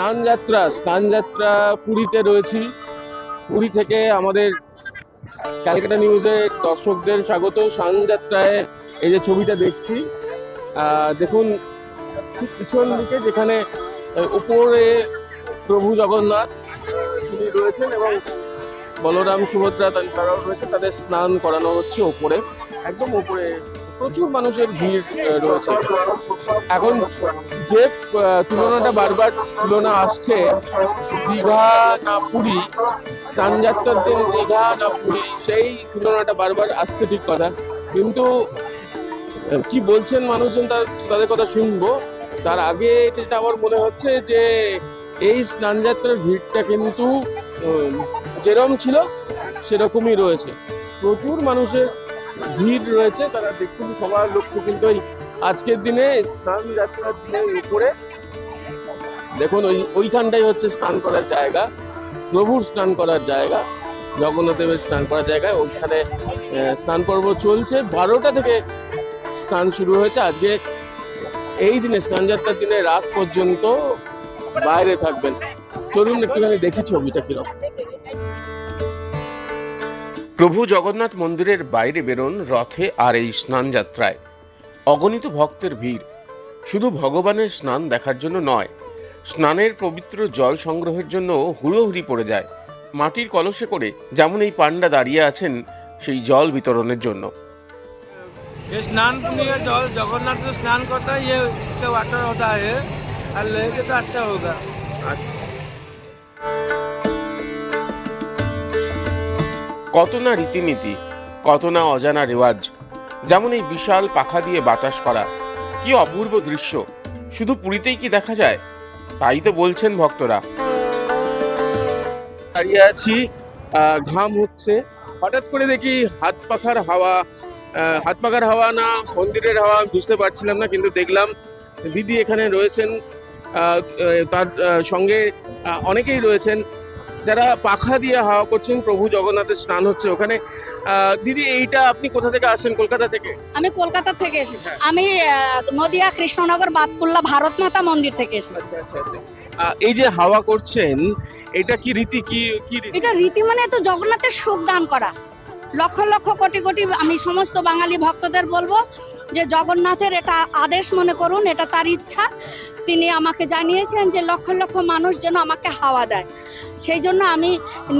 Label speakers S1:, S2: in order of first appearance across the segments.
S1: স্নানযাত্রা স্নানযাত্রা পুরীতে রয়েছি। পুরী থেকে আমাদের ক্যালকাটা নিউজের দর্শকদের স্বাগত। স্নানযাত্রায় এই যে ছবিটা দেখছি দেখুন, ঠিক পিছন দিকে যেখানে উপরে প্রভু জগন্নাথ তিনি রয়েছেন এবং বলরাম সুভদ্রা তার- তারাও রয়েছে তাদের স্নান করানো হচ্ছে ওপরে, একদম উপরে প্রচুর মানুষের ভিড় রয়েছে। এখন যে তুলনাটা বারবার তুলনা আসছে, দীঘা না পুরী, স্নানযাত্রার দিন দীঘা না পুরী, সেই তুলনাটা বারবার আসছে ঠিক কথা। কিন্তু কি বলছেন মানুষজন তার- তাদের কথা শুনব। তার আগে যেটা আমার মনে হচ্ছে যে, এই স্নানযাত্রার ভিড়টা কিন্তু যেরম ছিল, সেরকমই রয়েছে। প্রচুর মানুষের ভিড় রয়েছে, তারা দেখছেন সবার লক্ষ্য কিন্তু এই আজকের দিনে স্নান যাত্রার দিনের উপরে। দেখুন, ওই, ওইখানটাই হচ্ছে স্নান করার জায়গা, প্রভুর স্নান করার জায়গা জগন্নাথ দেবের স্নান করার জায়গায় ওইখানে স্নান পর্ব চলছে। বারোটা থেকে স্নান শুরু হয়েছে। আজকে এই দিনে স্নান যাত্রার দিনে রাত পর্যন্ত বাইরে থাকবেন। চলুন একটুখানি দেখি ছবিটা কীরকম।
S2: প্রভু জগন্নাথ মন্দিরের বাইরে বেরোন রথে আর এই স্নান যাত্রায় অগণিত ভক্তের ভিড় শুধু ভগবানের স্নান দেখার জন্য নয় স্নানের পবিত্র জল সংগ্রহের জন্য হুড়োহুড়ি পড়ে যায় মাটির কলসে করে যেমন এই পাণ্ডা দাঁড়িয়ে আছেন সেই জল বিতরণের জন্য
S3: ये स्नान पुण्य का जल जगन्नाथ जो स्नान करता है ये इसका वाटर होता है और लेके तो अच्छा होगा
S2: কত না রীতিনীতি, কত না অজানা রেওয়াজ, যেমন এই বিশাল পাখা দিয়ে বাতাস করা। কি অপূর্ব দৃশ্য। শুধু পুরীতেই কি দেখা যায়? তাই তো বলছেন ভক্তরা।
S1: দাঁড়িয়ে আছি ঘাম হচ্ছে। হঠাৎ করে দেখি হাত পাখার হাওয়া হাত পাখার হাওয়া না, মন্দিরের হাওয়া বুঝতে পারছিলাম না, কিন্তু দেখলাম দিদি এখানে রয়েছেন তার সঙ্গে অনেকেই রয়েছেন। যারা পাখা দিয়ে হাওয়া করছেন প্রভু জগন্নাথের স্নান হচ্ছে ওখানে। দিদি এইটা আপনি কোথা থেকে আসেন? কলকাতা থেকে?
S4: আমি কলকাতা থেকে এসেছি। আমি আহ, নদিয়া কৃষ্ণনগর বাতকুল্লা ভারত মাতা মন্দির থেকে এসেছি।
S1: আচ্ছা আচ্ছা আচ্ছা। এই যে হাওয়া করছেন এটা কি রীতি? কি কি
S4: এটা রীতি মানে তো জগন্নাথের সুখ দান করা। লক্ষ লক্ষ কোটি কোটি আমি সমস্ত বাঙালি ভক্তদের বলব যে জগন্নাথের এটা আদেশ মনে করুন এটা তার ইচ্ছা। তিনি আমাকে জানিয়েছেন যে লক্ষ লক্ষ মানুষ যেন আমাকে হাওয়া দেয়। সেই জন্য আমি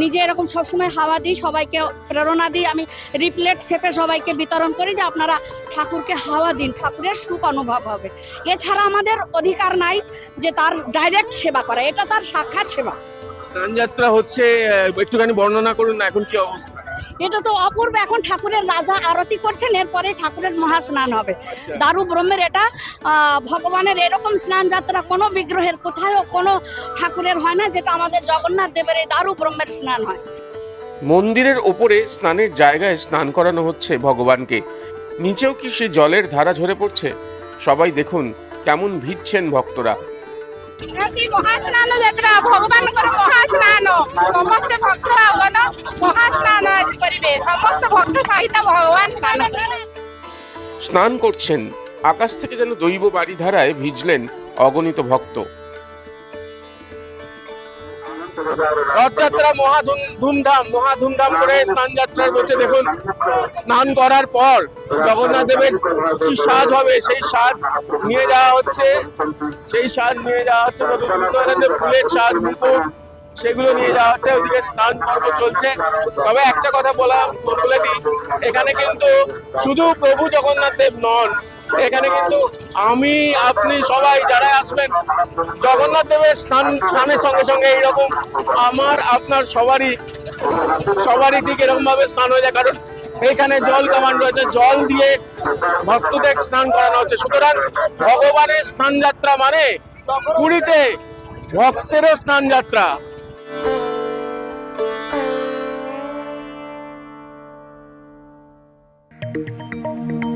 S4: নিজে এরকম সবসময় হাওয়া দিই, সবাইকে প্রেরণা দিই। আমি রিপ্লেট ছেপে সবাইকে বিতরণ করি যে আপনারা ঠাকুরকে হাওয়া দিন, ঠাকুরের সুখ অনুভব হবে। এছাড়া আমাদের অধিকার নাই যে তার ডাইরেক্ট সেবা করা, এটা তার সাক্ষাৎ সেবা।
S1: স্নান যাত্রা হচ্ছে একটুখানি বর্ণনা করুন না, এখন কি অবস্থা?
S4: এটা তো অপূর্ব। এখন ঠাকুরের রাধা আরতি করছেন এরপরে ঠাকুরের মহাস্নান হবে। আচ্ছা। দারু ব্রহ্মের এটা ভগবানের এরকম স্নান যাত্রা কোনো বিগ্রহের কোথায়ও কোনো ঠাকুরের হয় না যেটা আমাদের জগন্নাথ দেবের এই দারু ব্রহ্মের স্নান হয়।
S2: মন্দিরের ওপরে স্নানের জায়গায় স্নান করানো হচ্ছে ভগবানকে। নিচেও কি সে জলের ধারা ঝরে পড়ছে? সবাই দেখুন কেমন ভিজছেন ভক্তরা।
S5: যাত্রা
S2: স্নান করছেন, আকাশ থেকে যেন দৈব বাড়ি ধারায় ভিজলেন অগণিত ভক্ত।
S1: রথযাত্রা মহা ধুমধাম মহা ধুমধাম করে স্নান যাত্রা রয়েছে দেখুন। স্নান করার পর জগন্নাথ দেবের কি সাজ হবে, সেই সাজ নিয়ে যাওয়া হচ্ছে। সেই সাজ নিয়ে যাওয়া হচ্ছে ফুলের সাজ মুকুট সেগুলো নিয়ে যাওয়া হচ্ছে ওইদিকে স্নান পর্ব চলছে। তবে একটা কথা বলা বলে দিই। এখানে কিন্তু শুধু প্রভু জগন্নাথ দেব নন, এখানে কিন্তু আমি, আপনি সবাই যারা আসবেন, জগন্নাথ দেবের স্নান, স্নানের সঙ্গে সঙ্গে এইরকম আমার, আপনার সবারই সবারই ঠিক এরকম ভাবে স্নান হয়ে যায়। কারণ এখানে জল কামান রয়েছে, জল দিয়ে ভক্তদের স্নান করানো হচ্ছে। সুতরাং ভগবানের স্নান যাত্রা মানে পুরীতে ভক্তেরও স্নান যাত্রা Música